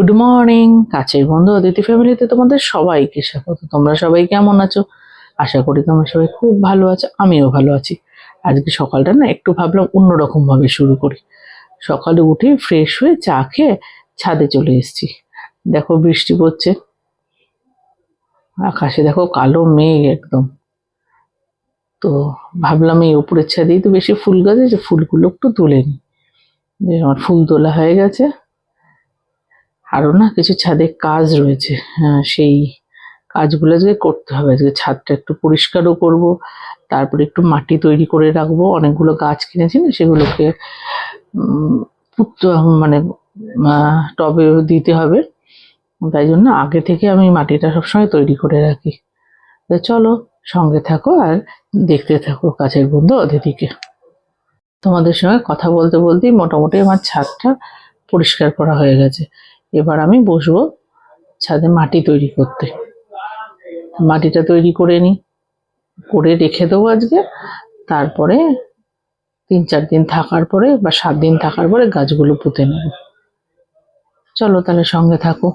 Good morning কাছের বন্ধু অদিতি ফ্যামিলিতে তোমাদের সবাইকে স্বাগত। তোমরা সবাই কেমন আছো? আশা করি তোমরা সবাই খুব ভালো আছো, আমিও ভালো আছি। আজকে সকালটা না একটু ভাবলাম অন্যরকম ভাবে শুরু করি। সকালে উঠে ফ্রেশ হয়ে চা খেয়ে ছাদে চলে এসেছি। দেখো বৃষ্টি পড়ছে। আকাশে দেখো কালো মেঘ একদম। তো ভাবলাম এই উপরের ছাদেই তো বেশি ফুল গাছ আছে, ফুলগুলো একটু তুলে নিই। যে আমার ফুল তোলা হয়ে গেছে। আরও না কিছু ছাদে কাজ রয়েছে। হ্যাঁ, সেই কাজগুলো যে করতে হবে। আজকে ছাদটা একটু পরিষ্কারও করব তারপরে একটু মাটি তৈরি করে রাখব। অনেকগুলো গাছ কিনেছি না সেগুলোকে মানে টবে দিতে হবে। তাই জন্য আগে থেকে আমি মাটিটা সবসময় তৈরি করে রাখি। চলো সঙ্গে থাকো আর দেখতে থাকো কাছের বন্ধু অতিথিকে তোমাদের সঙ্গে কথা বলতে বলতেই মোটামুটি আমার ছাদটা পরিষ্কার করা হয়ে গেছে। এবার আমি বসবো ছাদে মাটি তৈরি করতে। মাটিটা তৈরি করে নিই করে রেখে দেবো আজকে। তারপরে তিন চার দিন থাকার পরে বা সাত দিন থাকার পরে গাছগুলো পুঁতে নেব। চলো তাহলে সঙ্গে থাকো।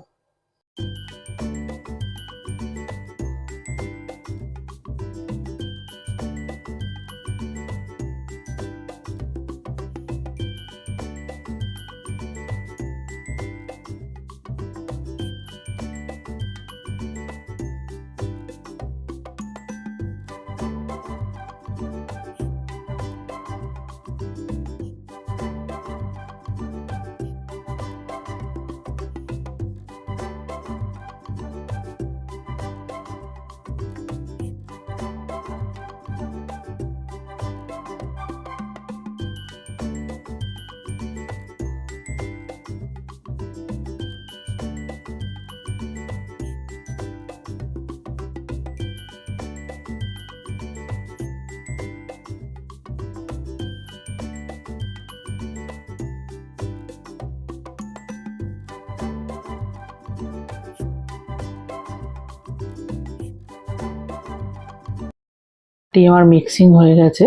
এটি আমার মিক্সিং হয়ে গেছে।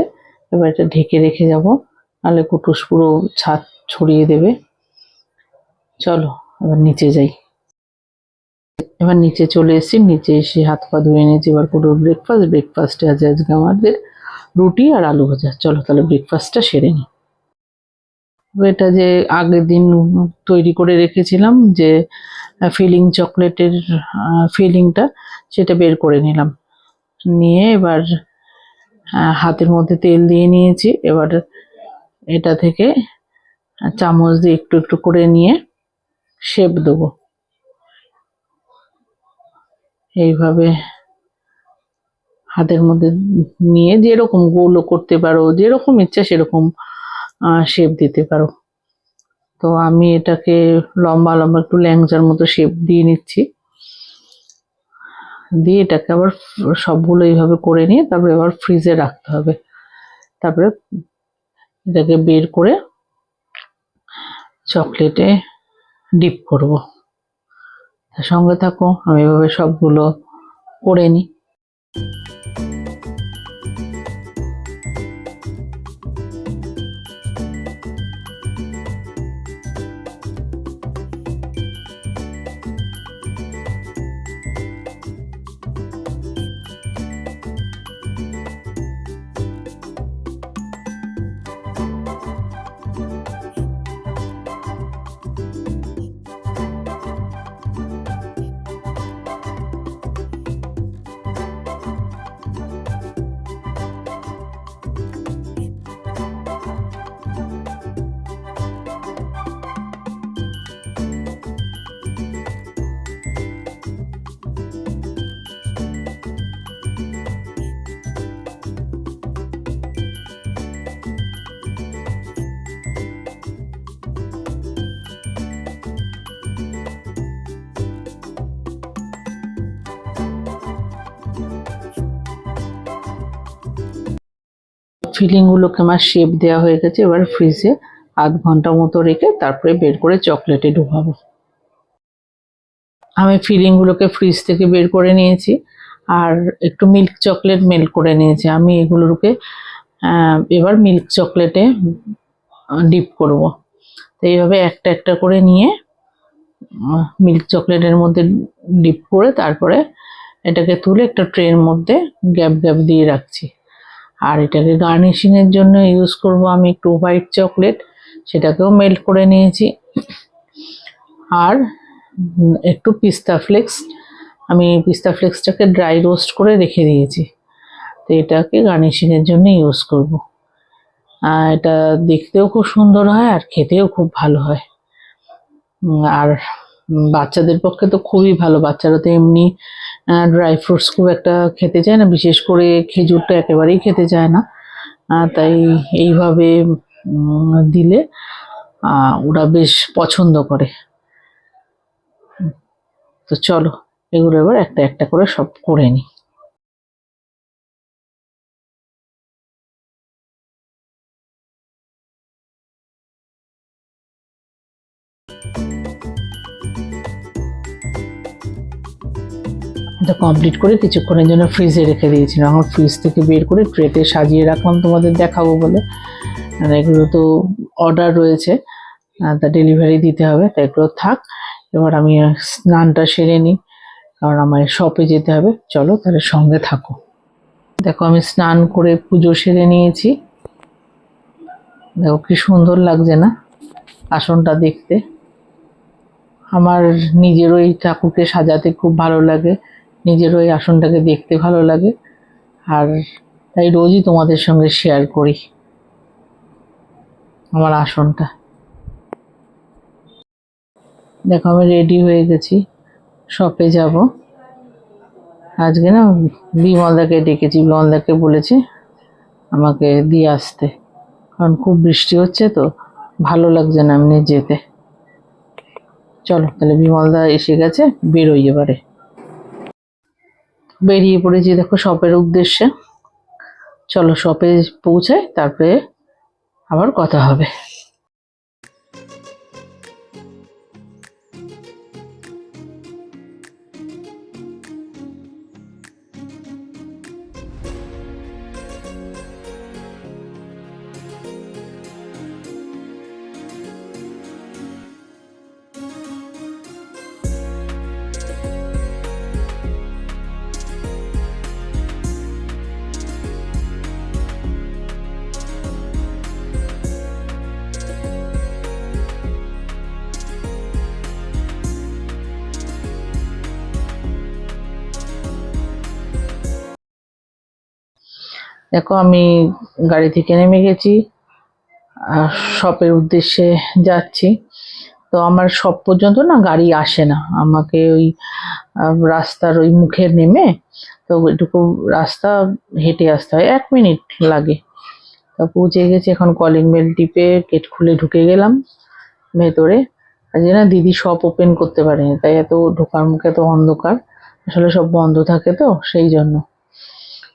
এবার এটা ঢেকে রেখে যাব। নাহলে কুটুস পুরো ছাদ ছড়িয়ে দেবে। চলো, এবার নিচে যাই। এবার নিচে চলে এসেছি। নিচে এসে হাত পা ধুয়ে নিয়েছি। এবার পুরো ব্রেকফাস্ট ব্রেকফাস্টে আছে আজকে আমাদের রুটি আর আলু ভাজা। চলো তাহলে ব্রেকফাস্টটা সেরে নিই। এটা যে আগের দিন তৈরি করে রেখেছিলাম যে ফিলিং চকলেটের ফিলিংটা সেটা বের করে নিলাম। নিয়ে এবার হাতের মধ্যে তেল দিয়ে নিয়েছি। এবার এটা থেকে চামচ দিয়ে একটু একটু করে নিয়ে শেপ দেবো। এইভাবে হাতের মধ্যে নিয়ে যেরকম গোলও করতে পারো, যেরকম ইচ্ছা সেরকম শেপ দিতে পারো। তো আমি এটাকে লম্বা লম্বা একটু ল্যাংচার মতো শেপ দিয়ে নিচ্ছি। দিয়ে এটাকে আবার সবগুলো এইভাবে করে নিয়ে তারপরে আবার ফ্রিজে রাখতে হবে। তারপরে এটাকে বের করে চকলেটে ডিপ করব। সঙ্গে থাকো, আমি এভাবে সবগুলো করে নিই। ফিলিংগুলোকে আমার শেপ দেওয়া হয়ে গেছে, এবার ফ্রিজে আধ ঘণ্টা মতো রেখে তারপরে বের করে চকলেটে ঢুকাবো আমি ফিলিংগুলোকে ফ্রিজ থেকে বের করে নিয়েছি, আর একটু মিল্ক চকলেট মেল্ট করে নিয়েছি। আমি এগুলোকে এবার মিল্ক চকলেটে ডিপ করব। তো এইভাবে একটা একটা করে নিয়ে মিল্ক চকলেটের মধ্যে ডিপ করে তারপরে এটাকে তুলে একটা ট্রের মধ্যে গ্যাপ গ্যাপ দিয়ে রাখছি। আর এটাকে গার্নিশিংয়ের জন্য ইউজ করব আমি একটু হোয়াইট চকলেট সেটাকেও মেল্ট করে নিয়েছি। আর একটু পিস্তা ফ্লেক্স আমি পিস্তা ফ্লেক্সটাকে ড্রাই রোস্ট করে রেখে দিয়েছি। তো এটাকে গার্নিশিংয়ের জন্য ইউজ করব। এটা দেখতেও খুব সুন্দর হয় আর খেতেও খুব ভালো হয়। আর বাচ্চাদের পক্ষে তো খুবই ভালো, বাচ্চারা তো এমনি ড্রাই ফ্রুটস খুব একটা খেতে চায় না, বিশেষ করে খেজুরটা একেবারেই খেতে চায় না। তাই এইভাবে দিলে ওরা বেশ পছন্দ করে। তো চলো, এগুলো এবার একটা একটা করে সব করে নিই। এটা কমপ্লিট করে কিছুক্ষণের জন্য ফ্রিজে রেখে দিয়েছিলাম। এখন ফ্রিজ থেকে বের করে ট্রেতে সাজিয়ে রাখলাম তোমাদের দেখাবো বলে। আর এগুলো তো অর্ডার রয়েছে তা ডেলিভারি দিতে হবে, তা এগুলো থাক। এবার আমি স্নানটা সেরে নিই, কারণ আমার শপে যেতে হবে। চলো তাহলে সঙ্গে থাকো। দেখো, আমি স্নান করে পুজো সেরে নিয়েছি। দেখো, কি সুন্দর লাগছে না আসনটা দেখতে। আমার নিজের ওই ঠাকুরকে সাজাতে খুব ভালো লাগে। নিজের ওই আসনটাকে দেখতে ভালো লাগে। আর তাই রোজই তোমাদের সঙ্গে শেয়ার করি আমার আসনটা। দেখো, আমি রেডি হয়ে গেছি। শপে যাব। আজকে না বিমলদাকে ডেকেছি। বিমলদাকে বলেছি আমাকে দিয়ে আসতে। কারণ খুব বৃষ্টি হচ্ছে তো, ভালো লাগছে না এমনি যেতে। চলো, তাহলে বিমলদা এসে গেছে, বেরোই এবারে। বেরিয়ে পড়েছি দেখো শপের উদ্দেশ্যে। চলো শপে পৌঁছাই তারপরে আবার কথা হবে। দেখো, আমি গাড়ি থেকে নেমে গেছি, আর শপের উদ্দেশ্যে যাচ্ছি। তো আমার শপ পর্যন্ত না গাড়ি আসে না। আমাকে ওই রাস্তার ওই মুখে নেমে তো এটুকু রাস্তা হেঁটে আসতে হয়। এক মিনিট লাগে। তো পৌঁছে গেছি এখন কলিং বেল টিপে, গেট খুলে ঢুকে গেলাম ভেতরে। আর যে না দিদি শপ ওপেন করতে পারেনি, তাই এত ঢোকার মুখে তো অন্ধকার। আসলে সব বন্ধ থাকে তো, সেই জন্য।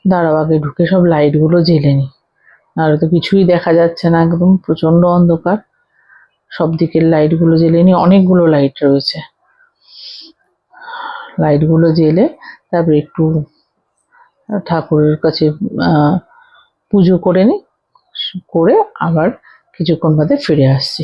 দাঁড়াও, আগে ঢুকে সব লাইটগুলো জেলে নি। নাহলে তো কিছুই দেখা যাচ্ছে না, একদম প্রচণ্ড অন্ধকার। সব দিকের লাইটগুলো জেলে নি, অনেকগুলো লাইট রয়েছে। লাইটগুলো জেলে তারপরে একটু ঠাকুরের কাছে পুজো করে নি, করে আবার কিছুক্ষণ বাদে ফিরে আসছি।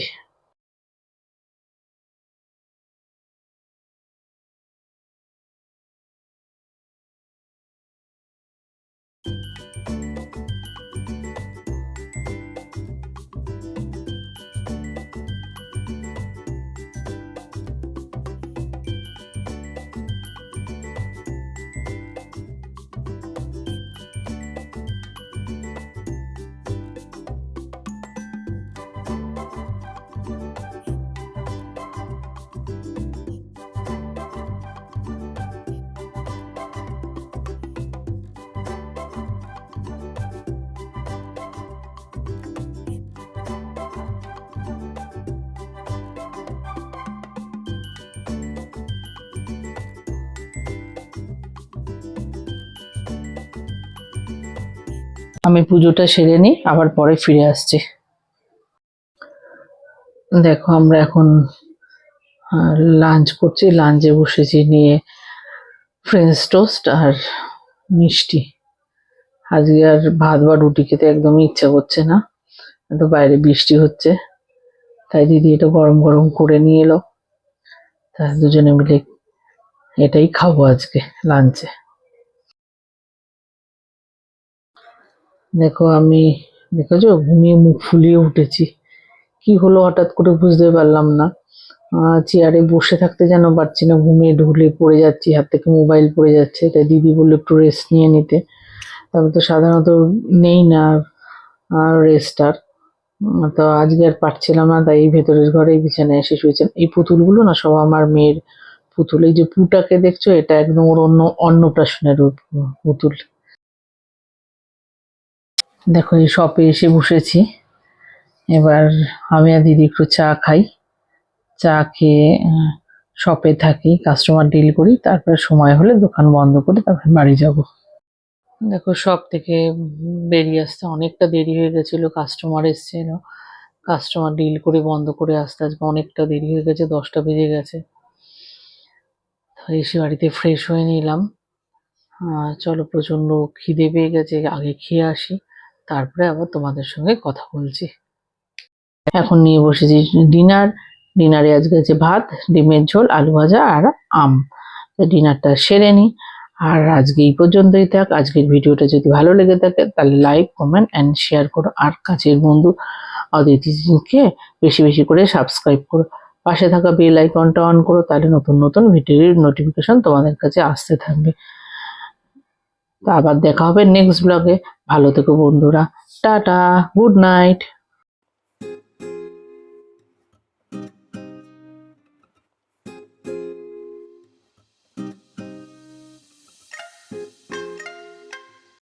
আমি পুজোটা সেরে নিই, আবার পরে ফিরে আসছি। দেখো, আমরা এখন লাঞ্চ করছি। লাঞ্চে বসেছি নিয়ে ফ্রেঞ্চ টোস্ট আর মিষ্টি। আজকে আর ভাত বা রুটি খেতে একদমই ইচ্ছা করছে না। তো বাইরে বৃষ্টি হচ্ছে। তাই দিদি এটা গরম গরম করে নিয়ে এলো। তা দুজনে মিলে এটাই খাব আজকে লাঞ্চে দেখো আমি, দেখেছ? ঘুমিয়ে মুখ ফুলিয়ে উঠেছি। কি হলো হঠাৎ করে বুঝতে পারলাম না। চেয়ারে বসে থাকতে যেন পারছি না, ঘুমিয়ে ঢুলে পড়ে যাচ্ছি, হাত থেকে মোবাইল পড়ে যাচ্ছে। তাই দিদি বলল একটু রেস্ট নিয়ে নিতে। তারপর তো সাধারণত নেই না আর রেস্ট আর। তো আজকে আর পারছিলাম না, তাই ভেতরের ঘরে বিছানায় এসে শুয়েছেন এই পুতুলগুলো না সব আমার মেয়ের পুতুল। এই যে পুটাকে দেখছ, এটা একদম ওর অন্য, অন্নপ্রাশনের পুতুল। দেখো, এই শপে এসে বসেছি। এবার আমি আর দিদি একটু চা খাই। চা খেয়ে শপে থাকি কাস্টমার ডিল করি, তারপরে সময় হলে দোকান বন্ধ করে তারপরে বাড়ি যাব। দেখো শপ থেকে বেরিয়ে আসতে অনেকটা দেরি হয়ে গেছিল কাস্টমার এসেছিল। কাস্টমার ডিল করে বন্ধ করে আসতে আজকে অনেকটা দেরি হয়ে গেছে, দশটা বেজে গেছে। এসে বাড়িতে ফ্রেশ হয়ে নিলাম। চলো, প্রচণ্ড খিদে পেয়ে গেছে, আগে খেয়ে আসি। তারপরে আবার তোমাদের সঙ্গে কথা বলছি। এখন নিয়ে বসেছি ডিনার। ডিনারে আজকে আছে ভাত, ডিমের ঝোল, আলু ভাজা আর আম। ডিনারটা সেরে নিই আর আজকে এই পর্যন্তই থাক। আজকের ভিডিওটা যদি ভালো লেগে থাকে, তাহলে লাইক কমেন্ট অ্যান্ড শেয়ার করো। আর কাছের বন্ধু অদিতিকে বেশি বেশি করে সাবস্ক্রাইব করো। পাশে থাকা বেল আইকনটা অন করো, তাহলে নতুন নতুন ভিডিওর নোটিফিকেশন তোমাদের কাছে আসতে থাকবে। তা আবার দেখা হবে নেক্সট ব্লগে ভালো থেকো বন্ধুরা। Tata good night